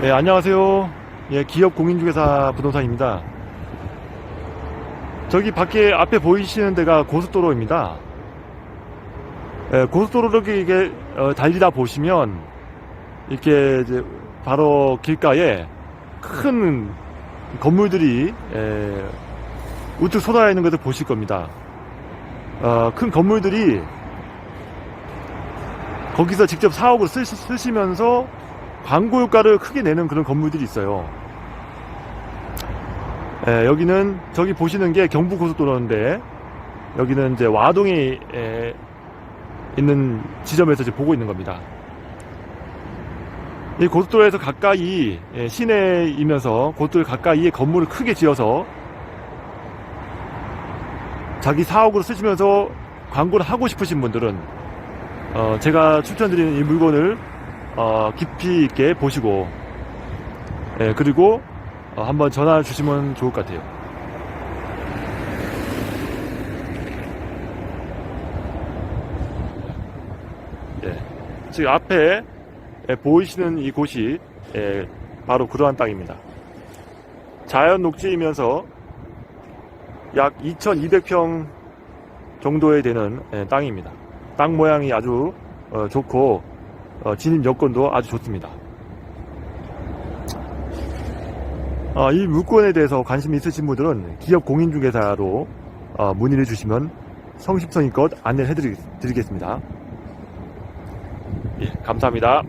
네, 안녕하세요. 예, 기업 공인중개사 부동산입니다. 저기 밖에 앞에 보이시는 데가 고속도로입니다. 예, 고속도로를 이게 어, 달리다 보시면 이렇게 이제 바로 길가에 큰 건물들이 예, 우뚝 솟아 있는 것을 보실 겁니다. 어, 큰 건물들이 거기서 직접 사업을 쓰, 쓰시면서 광고 효과를 크게 내는 그런 건물들이 있어요. 예, 여기는 저기 보시는 게 경부고속도로인데 여기는 이제 와동에 에, 있는 지점에서 지금 보고 있는 겁니다. 이 고속도로에서 가까이 예, 시내이면서 고속도로 가까이에 건물을 크게 지어서 자기 사옥으로 쓰시면서 광고를 하고 싶으신 분들은 어, 제가 추천드리는 이 물건을 어, 깊이 있게 보시고 예, 그리고 어, 한번 전화 주시면 좋을 것 같아요. 예, 지금 앞에 예, 보이시는 이 곳이 예, 바로 그러한 땅입니다. 자연 녹지이면서 약 2,200평 정도에 되는 예, 땅입니다. 땅 모양이 아주 어, 좋고 어, 진입 여건도 아주 좋습니다. 어, 이 물건에 대해서 관심 있으신 분들은 기업 공인중개사로 어, 문의를 주시면 성심성의껏 안내를 해드리겠습니다. 예, 감사합니다.